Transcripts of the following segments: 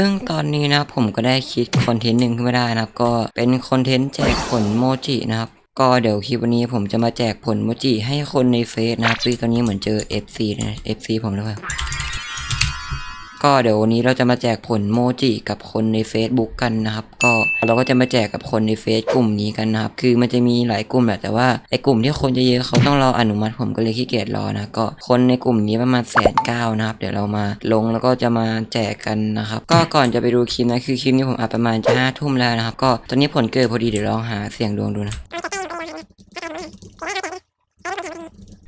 ซึ่งตอนนี้นะผมก็ได้คิดคอนเทนต์หนึ่งขึ้นมาได้นะครับ ก็เป็นคอนเทนต์แจกผลโมจินะครับก็เดี๋ยวคลิปวันนี้ผมจะมาแจกผลโมจิให้คนในเฟซนะครับซึ่งตอนนี้เหมือนเจอ FC นะ FC ผมแล้วครับ ก็เดี๋ยววันนี้เราจะมาแจกผลโมจิกับคนใน Facebook กันนะครับ ก็เราก็จะมาแจกกับคนในเฟซกลุ่มนี้กันนะครับ คือมันจะมีหลายกลุ่มแหละแต่ว่าไอ้กลุ่มที่คนจะเยอะเขาต้องรออนุมัติผมก็เลยขี้เกียจรอนะก็คนในกลุ่มนี้ประมาณแสนเก้านะครับ เดี๋ยวเรามาลงแล้วก็จะมาแจกกันนะครับ ก็ก่อนจะไปดูคลิปนะคือคลิปนี้ผมอัดประมาณจะห้าทุ่มแล้วนะครับ ก็ตอนนี้ผลเกิดพอดีเดี๋ยวลองหาเสียงดวงดูนะ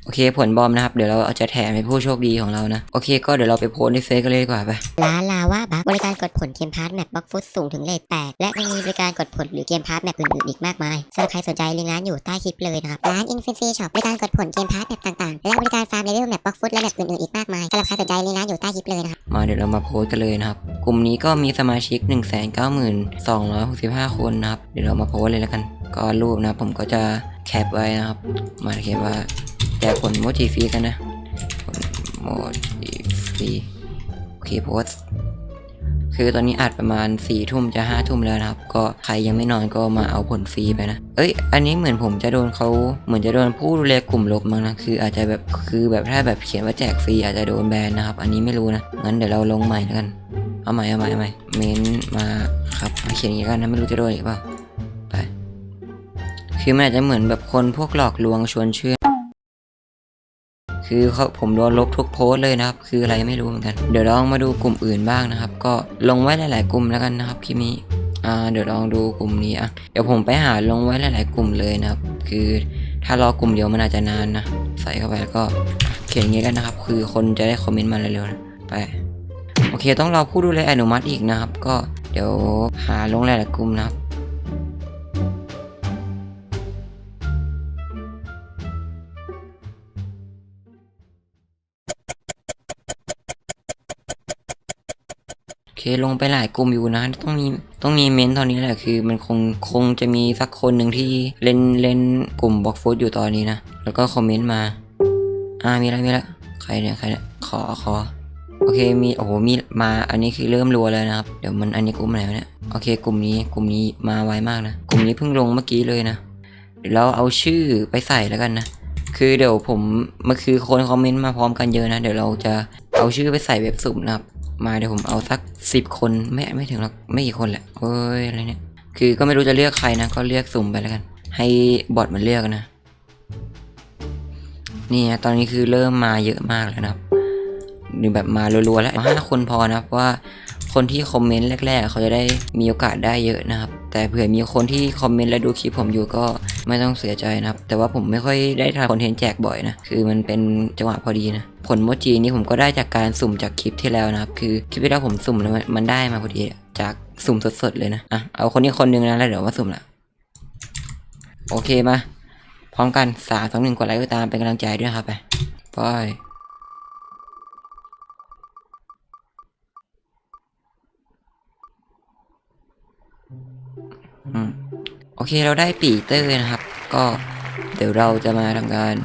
โอ เคผลบอมนะครับ เดี๋ยวเราเอาจะแถมให้ผู้โชคดีของเรานะ โอเคก็เดี๋ยวเราไปโพสต์ในเฟซกันเลยดีกว่าไปร้านลาว่าบักบริการกดผลเกมพาร์ทแมปบล็อกฟุตสูงถึงเลทแตกและยังมีบริการกดผลหรือเกมพาร์ทแมปอื่นๆอีกมากมายสำหรับใครสนใจลิงก์ร้านอยู่ใต้คลิปเลยนะครับร้าน Infinity Shop บริการกดผลเกมพาร์ทแมปต่างๆ และบริการฟาร์มเลเวลแมปบล็อกฟุตและแมปอื่นๆอีกมากมายสำหรับใครสนใจลิงก์ร้านอยู่ใต้คลิปเลยนะครับมาเดี๋ยวเรามาโพสต์กันเลยนะครับกลุ่มนี้ก็มีสมาชิก 1 9 2 6 5 คนนะครับเดี๋ยวเรามาโพสต์เลยแล้วกันก็รูปนะครับผมก็จะแคปไว้นะครับ มาเขียนว่า แจกผลโมจิฟรีกันนะผลโมจิฟรีโอเคโพสคือตอนนี้อัดประมาณ4ี่ทุ่มจะห้าทุ่มแล้วนะครับ ก็ใครยังไม่นอนก็มาเอาผลฟรีไปนะ เอ้ย อันนี้เหมือนผมจะโดนเขาเหมือนจะโดนผู้ดูแลกลุ่มลบมั้งนะ คืออาจจะแบบคือแบบถ้าแบบเขียนว่าแจกฟรีอาจจะโดนแบนนะครับ อันนี้ไม่รู้นะ งั้นเดี๋ยวเราลงใหม่แล้วกัน เอาใหม่เอาใหม่เอาใหม่ เม้นมาครับมาเขียนอย่างนี้กันนะไม่รู้จะโดนอีกเปล่า ไป คือมันอาจจะเหมือนแบบคนพวกหลอกลวงชวนเชื่อ คือเขาผมโดนลบทุกโพสเลยนะครับ คืออะไรไม่รู้เหมือนกัน เดี๋ยวลองมาดูกลุ่มอื่นบ้างนะครับ ก็ลงไว้หลาย ๆ กลุ่มแล้วกันนะครับคลิปนี้อ่าเดี๋ยวลองดูกลุ่มนี้อะเดี๋ยวผมไปหาลงไว้หลาย ๆ กลุ่มเลยนะครับ คือถ้ารอกลุ่มเดียวมันอาจจะนานนะ ใส่เข้าไปแล้วก็เขียนอย่างนี้กันนะครับ คือคนจะได้คอมเมนต์มาเร็วๆนะไปโอเคต้องรอผู้ดูแลอนุมัติอีกนะครับ ก็เดี๋ยวหาลงหลายๆกลุ่มนะครับ เคลงไปหลายกลุ่มอยู่นะต้องมีต้องมีเมนต์ตอนนี้แหละคือ มันคงคงจะมีสักคนหนึ่งที่เล่นเล่นกลุ่มบล็อกฟูดอยู่ตอนนี้นะ แล้วก็คอมเมนต์มา อ่ามีอะไรมีอะไรใครเนี่ยใครเนี่ยขอขอโอเคมีโอ้โหมีมาอันนี้คือเริ่มรัวแล้วนะครับเดี๋ยวมันอันนี้กลุ่มไหนวะเนี่ยโอเค กลุ่มนี้กลุ่มนี้มาไวมากนะกลุ่มนี้เพิ่งลงเมื่อกี้เลยนะเดี๋ยวเราเอาชื่อไปใส่แล้วกันนะคือเดี๋ยวผมมันคือคนคอมเมนต์มาพร้อมกันเยอะนะ เดี๋ยวเราจะเอาชื่อไปใส่เว็บสุ่มนะครับ มาเดี๋ยวผมเอาสักสิบคนไม่ไม่ถึงหรอกไม่กี่คนแหละเอ้ยอะไรเนี่ยคือก็ไม่รู้จะเลือกใครนะ ก็เลือกสุ่มไปแล้วกัน ให้บอทมันเลือกนะนี่นะตอนนี้คือเริ่มมาเยอะมากแล้วนะครับหรือแบบมารัวๆแล้วห้าคนพอนะครับว่าคนที่คอมเมนต์แรก ๆ เขาจะได้มีโอกาสได้เยอะนะครับ แต่เผื่อมีคนที่คอมเมนต์และดูคลิปผมอยู่ก็ไม่ต้องเสียใจนะครับ แต่ว่าผมไม่ค่อยได้ทำคอนเทนต์แจกบ่อยนะ คือมันเป็นจังหวะพอดีนะ ผลโมจินี้ผมก็ได้จากการสุ่มจากคลิปที่แล้วนะครับ คือคลิปที่แล้วผมสุ่มแล้วมันได้มาพอดีจากสุ่มสดๆเลยนะอะเอาคนนี้คนหนึงนะแล้วเดี๋ยวมาสุ่มละโอเคมา พร้อมกันสามสองหนึ่งกดไลค์กดตามเป็นกำลังใจด้วยครับไปไปอืมโอเคเราได้ปีเตอร์นะครับ ก็เดี๋ยวเราจะมาทำการ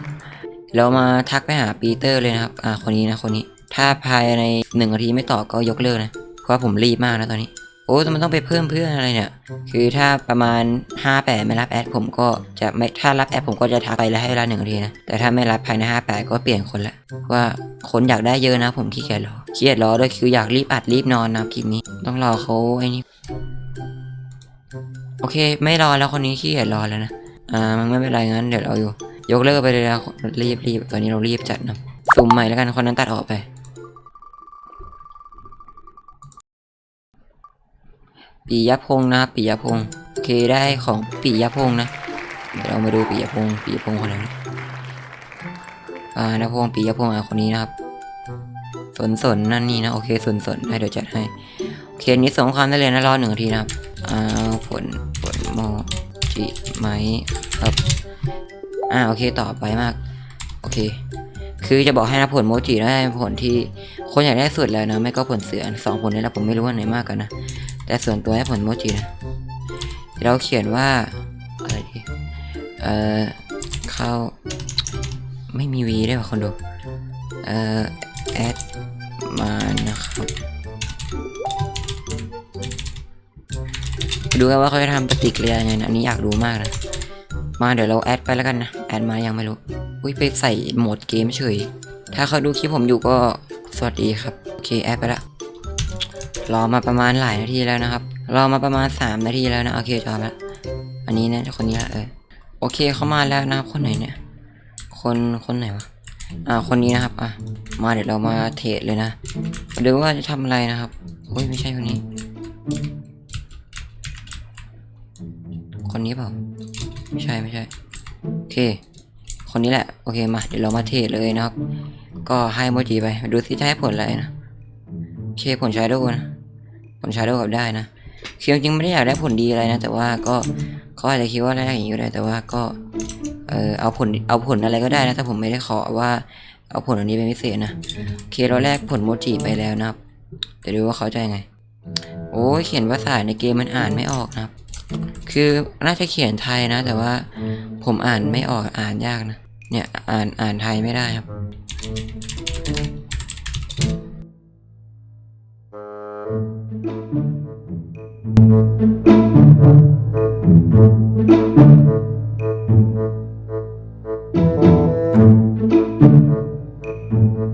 เรามาทักไปหาปีเตอร์เลยนะครับ อ่า คนนี้นะ คนนี้ ถ้าภายในหนึ่งนาทีไม่ตอบก็ยกเลิกนะ เพราะว่าผมรีบมากนะตอนนี้ โอ้แต่มันต้องไปเพิ่มเพื่อนอะไรเนี่ย คือถ้าประมาณ5แปดไม่รับแอดผมก็จะไม่ ถ้ารับแอดผมก็จะทักไปแล้วให้เวลาหนึ่งนาทีนะ แต่ถ้าไม่รับภายใน5แปดก็เปลี่ยนคนละ ว่าคนอยากได้เยอะนะ ผมขี้เกียจรอ ขี้เกียจรอด้วยคืออยากรีบอัดรีบนอนนะคลิปนี้ ต้องรอเขาไอ้นี่ โอเค ไม่รอแล้วคนนี้ขี้เกียจรอแล้วนะ อ่า มันไม่เป็นไรงั้นเดี๋ยวเราอยู่ ยกเลิกไปเลยนะรีบรีบตอนนี้เรารีบจัดนะซูมใหม่แล้วกันคนนั้นตัดออกไปปิยพงษ์นะครับปิยพงษ์โอเคได้ของปิยพงษ์นะเดี๋ยวเรามาดูปิยพงษ์ปิยพงษ์คนนั้นอ่านพงษ์ปิยพงษ์อะคนนี้นะครับสนสนนั่นนี่นะโอเคสนสนได้เดี๋ยวจัดให้โอเคนี้สงความได้เลยนะรอหนึ่งนาทีนะครับอ่าผลผลโมจิไหมครับ อ่าโอเคต่อไปมาก โอเค คือจะบอกให้นะผลโมจิได้ผลที่คนอยากได้สุดแล้วนะ ไม่ก็ผลเสือสองผลนี้แหละผมไม่รู้ว่าไหนมากกันนะ แต่ส่วนตัวให้ผลโมจินะ เราเขียนว่าอะไรดีเอ่อเข้าไม่มีวีได้วยว่ะคนดู เอ่อแอดมานะครับดูกันว่าเขาจะทำปฏิกิริยาไงนะอันนี้อยากรู้มากนะ มาเดี๋ยวเราแอดไปแล้วกันนะ แอดมายังไม่รู้ อุ้ยไปใส่โหมดเกมเฉย ถ้าเขาดูคลิปผมอยู่ก็สวัสดีครับ โอเคแอดไปละ รอมาประมาณหลายนาทีแล้วนะครับ รอมาประมาณ 3 นาทีแล้วนะ โอเคจอมละอันนี้นะคนนี้ละเออ โอเคเข้ามาแล้วนะครับคนไหนเนี่ย คนคนไหนวะ อ่า คนนี้นะครับ อะ มาเดี๋ยวเรามาเทรดเลยนะดูว่าจะทำอะไรนะครับโอ้ยไม่ใช่คนนี้ คนนี้เปล่า ไม่ใช่ไม่ใช่ เค คนนี้แหละ โอเคมา เดี๋ยวเรามาเทรดเลยนะครับ ก็ให้โมจิไป ดูสิจะให้ผลอะไรนะโอเคผลชาโดนะ ผลชาโดกับได้นะคือจริงๆไม่ได้อยากได้ผลดีอะไรนะ แต่ว่าก็เขาอาจจะคิดว่าได้อย่างนี้ก็ได้ แต่ว่าก็ เออเอาผล เอาผลอะไรก็ได้นะ ถ้าผมไม่ได้ขอว่า เอาผลอันนี้เป็นพิเศษนะโอเคเราแลกผลโมจิไปแล้วนะครับ เดี๋ยวดูว่าเขาจะยังไง โอ้ยเขียนภาษาในเกมมันอ่านไม่ออกนะครับ คือน่าจะเขียนไทยนะ แต่ว่าผมอ่านไม่ออกอ่านยากนะ เนี่ยอ่านอ่านไทยไม่ได้ครับเ